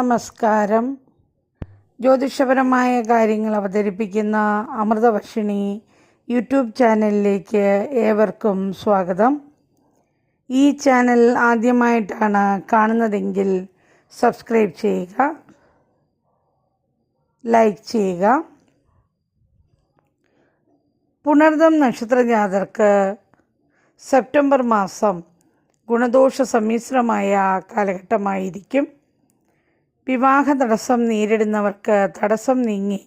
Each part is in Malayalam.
നമസ്കാരം. ജ്യോതിഷപരമായ കാര്യങ്ങൾ അവതരിപ്പിക്കുന്ന അമൃതവർഷിണി യൂട്യൂബ് ചാനലിലേക്ക് ഏവർക്കും സ്വാഗതം. ഈ ചാനൽ ആദ്യമായിട്ടാണ് കാണുന്നതെങ്കിൽ സബ്സ്ക്രൈബ് ചെയ്യുക ലൈക്ക് ചെയ്യുക. പുണർദം നക്ഷത്ര ജാതർക്ക് സെപ്റ്റംബർ മാസം ഗുണദോഷ സമ്മിശ്രമായ കാലഘട്ടമായിരിക്കും. വിവാഹ തടസ്സം നേരിടുന്നവർക്ക് തടസ്സം നീങ്ങി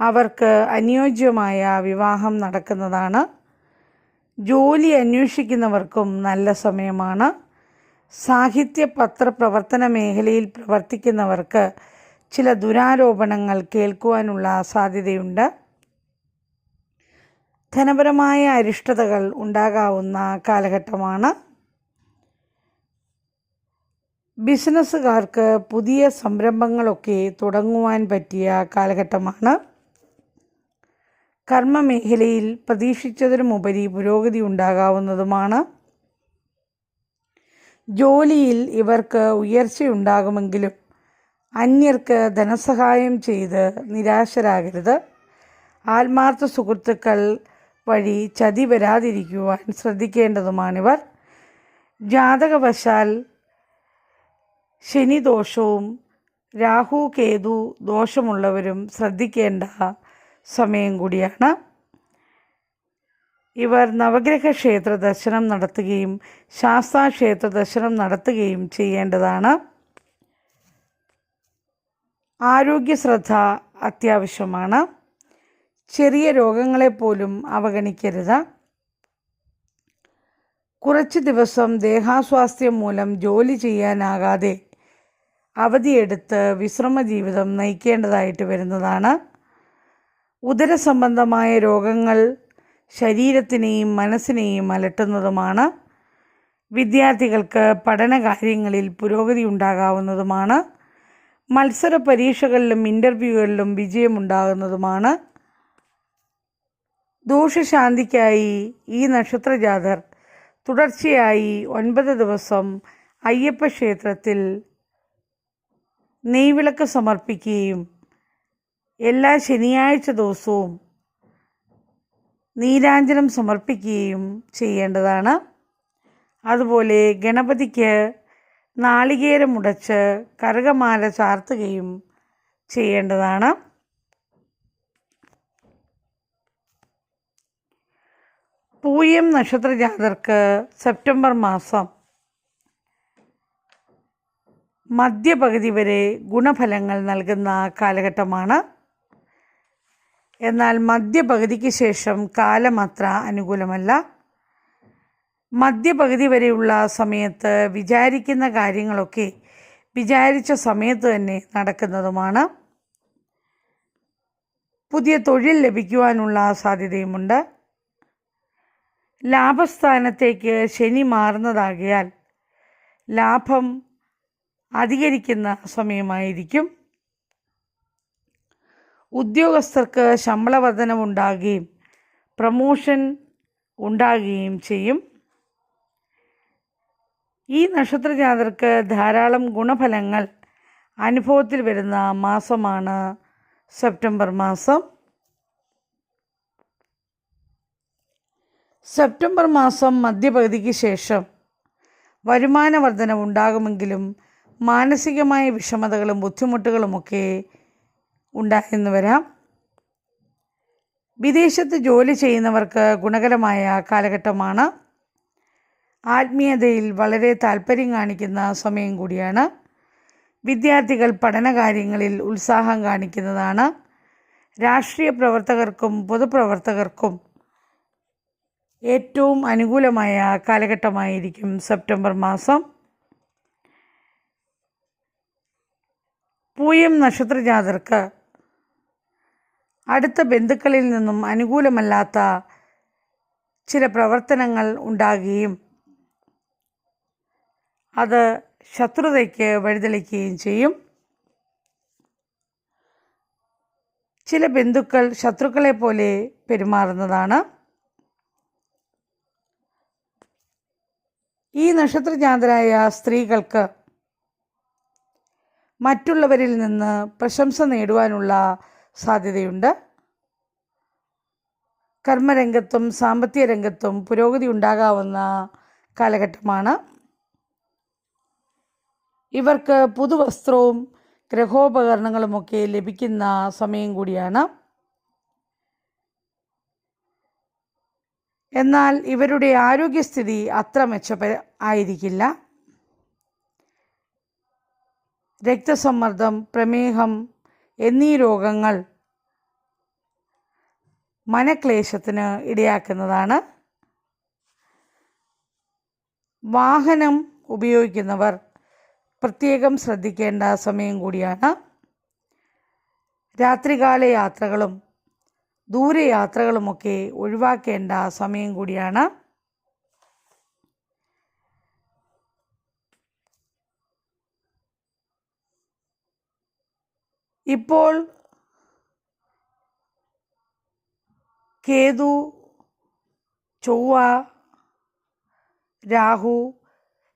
അവർക്ക് അനുയോജ്യമായ വിവാഹം നടക്കുന്നതാണ്. ജോലി അന്വേഷിക്കുന്നവർക്കും നല്ല സമയമാണ്. സാഹിത്യ പത്രപ്രവർത്തന മേഖലയിൽ പ്രവർത്തിക്കുന്നവർക്ക് ചില ദുരാരോപണങ്ങൾ കേൾക്കുവാനുള്ള സാധ്യതയുണ്ട്. ധനപരമായ അരിഷ്ടതകൾ ഉണ്ടാകാവുന്ന കാലഘട്ടമാണ്. ബിസിനസ്സുകാർക്ക് പുതിയ സംരംഭങ്ങളൊക്കെ തുടങ്ങുവാൻ പറ്റിയ കാലഘട്ടമാണ്. കർമ്മമേഖലയിൽ പ്രതീക്ഷിച്ചതിനുമുപരി പുരോഗതി ഉണ്ടാകാവുന്നതുമാണ്. ജോലിയിൽ ഇവർക്ക് ഉയർച്ചയുണ്ടാകുമെങ്കിലും അന്യർക്ക് ധനസഹായം ചെയ്ത് നിരാശരാകരുത്. ആത്മാർത്ഥ സുഹൃത്തുക്കൾ വഴി ചതി വരാതിരിക്കുവാൻ ശ്രദ്ധിക്കേണ്ടതുമാണിവർ. ജാതകവശാൽ ശനിദോഷവും രാഹു കേതു ദോഷമുള്ളവരും ശ്രദ്ധിക്കേണ്ട സമയം കൂടിയാണ്. ഇവർ നവഗ്രഹ ക്ഷേത്ര ദർശനം നടത്തുകയും ശാസ്താ ക്ഷേത്ര ദർശനം നടത്തുകയും ചെയ്യേണ്ടതാണ്. ആരോഗ്യ ശ്രദ്ധ അത്യാവശ്യമാണ്. ചെറിയ രോഗങ്ങളെപ്പോലും അവഗണിക്കരുത്. കുറച്ച് ദിവസം ദേഹാസ്വാസ്ഥ്യം മൂലം ജോലി ചെയ്യാനാകാതെ അവധിയെടുത്ത് വിശ്രമ ജീവിതം നയിക്കേണ്ടതായിട്ട് വരുന്നതാണ്. ഉദര സംബന്ധമായ രോഗങ്ങൾ ശരീരത്തിനെയും മനസ്സിനെയും അലട്ടുന്നതുമാണ്. വിദ്യാർത്ഥികൾക്ക് പഠനകാര്യങ്ങളിൽ പുരോഗതി ഉണ്ടാകാവുന്നതുമാണ്. മത്സര പരീക്ഷകളിലും ഇന്റർവ്യൂകളിലും വിജയമുണ്ടാകുന്നതുമാണ്. ദോഷശാന്തിക്കായി ഈ നക്ഷത്രജാതർ തുടർച്ചയായി ഒൻപത് ദിവസം അയ്യപ്പ ക്ഷേത്രത്തിൽ നെയ്വിളക്ക് സമർപ്പിക്കുകയും എല്ലാ ശനിയാഴ്ച ദിവസവും നീരാഞ്ജനം സമർപ്പിക്കുകയും ചെയ്യേണ്ടതാണ്. അതുപോലെ ഗണപതിക്ക് നാളികേരം മുടച്ച് കറുകമാല ചാർത്തുകയും ചെയ്യേണ്ടതാണ്. പൂയം നക്ഷത്രജാതർക്ക് സെപ്റ്റംബർ മാസം മധ്യപകുതി വരെ ഗുണഫലങ്ങൾ നൽകുന്ന കാലഘട്ടമാണ്. എന്നാൽ മധ്യപകുതിക്ക് ശേഷം കാലം അത്ര അനുകൂലമല്ല. മധ്യപകുതി വരെയുള്ള സമയത്ത് വിചാരിക്കുന്ന കാര്യങ്ങളൊക്കെ വിചാരിച്ച സമയത്ത് തന്നെ നടക്കുന്നതുമാണ്. പുതിയ തൊഴിൽ ലഭിക്കുവാനുള്ള സാധ്യതയുമുണ്ട്. ലാഭസ്ഥാനത്തേക്ക് ശനി മാറുന്നതാകിയാൽ ലാഭം അധികരിക്കുന്ന സമയമായിരിക്കും. ഉദ്യോഗസ്ഥർക്ക് ശമ്പള വർധനമുണ്ടാകുകയും പ്രമോഷൻ ഉണ്ടാകുകയും ചെയ്യും. ഈ നക്ഷത്രജാതർക്ക് ധാരാളം ഗുണഫലങ്ങൾ അനുഭവത്തിൽ വരുന്ന മാസമാണ് സെപ്റ്റംബർ മാസം. സെപ്റ്റംബർ മാസം മധ്യപകുതിക്ക് ശേഷം വരുമാന വർധന ഉണ്ടാകുമെങ്കിലും മാനസികമായ വിഷമതകളും ബുദ്ധിമുട്ടുകളുമൊക്കെ ഉണ്ടായെന്ന് വരാം. വിദേശത്ത് ജോലി ചെയ്യുന്നവർക്ക് ഗുണകരമായ കാലഘട്ടമാണ്. ആത്മീയതയിൽ വളരെ താല്പര്യം കാണിക്കുന്ന സമയം കൂടിയാണ്. വിദ്യാർത്ഥികൾ പഠനകാര്യങ്ങളിൽ ഉത്സാഹം കാണിക്കുന്നതാണ്. രാഷ്ട്രീയ പ്രവർത്തകർക്കും പൊതുപ്രവർത്തകർക്കും ഏറ്റവും അനുകൂലമായ കാലഘട്ടമായിരിക്കും സെപ്റ്റംബർ മാസം. പൂയം നക്ഷത്രജാതർക്ക് അടുത്ത ബന്ധുക്കളിൽ നിന്നും അനുകൂലമല്ലാത്ത ചില പ്രവർത്തനങ്ങൾ ഉണ്ടാകുകയും അത് ശത്രുതയ്ക്ക് വഴിതെളിക്കുകയും ചെയ്യും. ചില ബന്ധുക്കൾ ശത്രുക്കളെ പോലെ പെരുമാറുന്നതാണ്. ഈ നക്ഷത്രജാതരായ സ്ത്രീകൾക്ക് മറ്റുള്ളവരിൽ നിന്ന് പ്രശംസ നേടുവാനുള്ള സാധ്യതയുണ്ട്. കർമ്മരംഗത്തും സാമ്പത്തിക രംഗത്തും പുരോഗതി ഉണ്ടാകാവുന്ന കാലഘട്ടമാണ്. ഇവർക്ക് പുതുവസ്ത്രവും ഗ്രഹോപകരണങ്ങളുമൊക്കെ ലഭിക്കുന്ന സമയം കൂടിയാണ്. എന്നാൽ ഇവരുടെ ആരോഗ്യസ്ഥിതി അത്ര മെച്ചപ്പ ആയിരിക്കില്ല. രക്തസമ്മർദ്ദം പ്രമേഹം എന്നീ രോഗങ്ങൾ മനക്ലേശത്തിന് ഇടയാക്കുന്നതാണ്. വാഹനം ഉപയോഗിക്കുന്നവർ പ്രത്യേകം ശ്രദ്ധിക്കേണ്ട സമയം കൂടിയാണ്. രാത്രികാല യാത്രകളും ദൂരയാത്രകളുമൊക്കെ ഒഴിവാക്കേണ്ട സമയം കൂടിയാണ്. ഇപ്പോൾ കേതു ചൊവ്വ രാഹു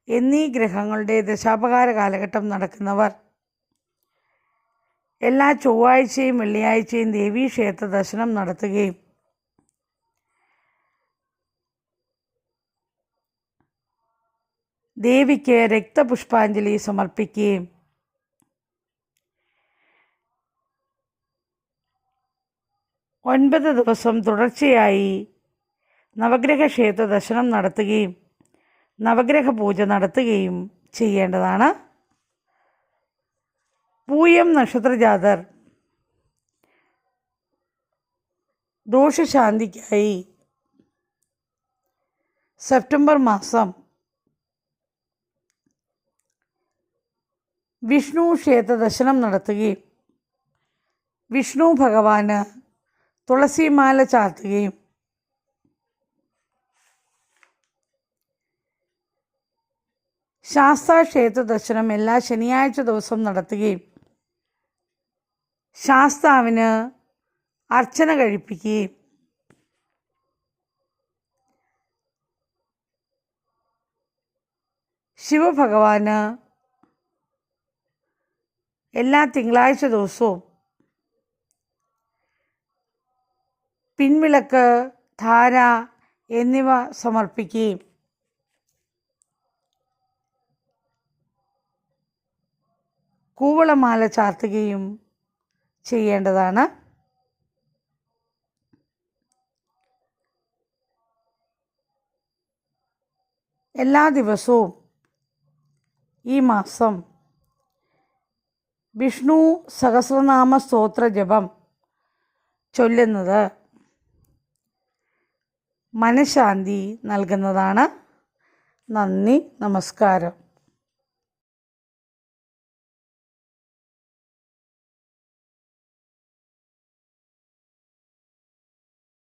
എന്നീ ഗ്രഹങ്ങളുടെ ദശാപകാര കാലഘട്ടം നടക്കുന്നവർ. എല്ലാ ചൊവ്വാഴ്ചയും വെള്ളിയാഴ്ചയും ദേവീ ക്ഷേത്ര ദർശനം നടത്തുകയും ദേവിക്ക് രക്തപുഷ്പാഞ്ജലി സമർപ്പിക്കുകയും ഒൻപത് ദിവസം തുടർച്ചയായി നവഗ്രഹ ക്ഷേത്ര ദർശനം നടത്തുകയും നവഗ്രഹ പൂജ നടത്തുകയും ചെയ്യേണ്ടതാണ്. പൂയം നക്ഷത്രജാതർ ദോഷശാന്തിക്കായി സെപ്റ്റംബർ മാസം വിഷ്ണു ക്ഷേത്ര ദർശനം നടത്തുകയും വിഷ്ണു ഭഗവാന് തുളസിമാല ചാർത്തുകയും ശാസ്ത്ര ക്ഷേത്ര ദർശനം എല്ലാ ശനിയാഴ്ച ദിവസം നടത്തുകയും ശാസ്താവിന് അർച്ചന കഴിപ്പിക്കുകയും ശിവഭഗവാന് എല്ലാ തിങ്കളാഴ്ച ദിവസവും പിൻവിളക്ക് ധാര എന്നിവ സമർപ്പിക്കുകയും. കൂവളമാല ചാർത്തുകയും ചെയ്യേണ്ടതാണ്. എല്ലാ ദിവസവും ഈ മാസം വിഷ്ണു സഹസ്രനാമ സ്തോത്ര ജപം ചൊല്ലുന്നത് മനഃശാന്തി നൽകുന്നതാണ്. നന്ദി നമസ്കാരം.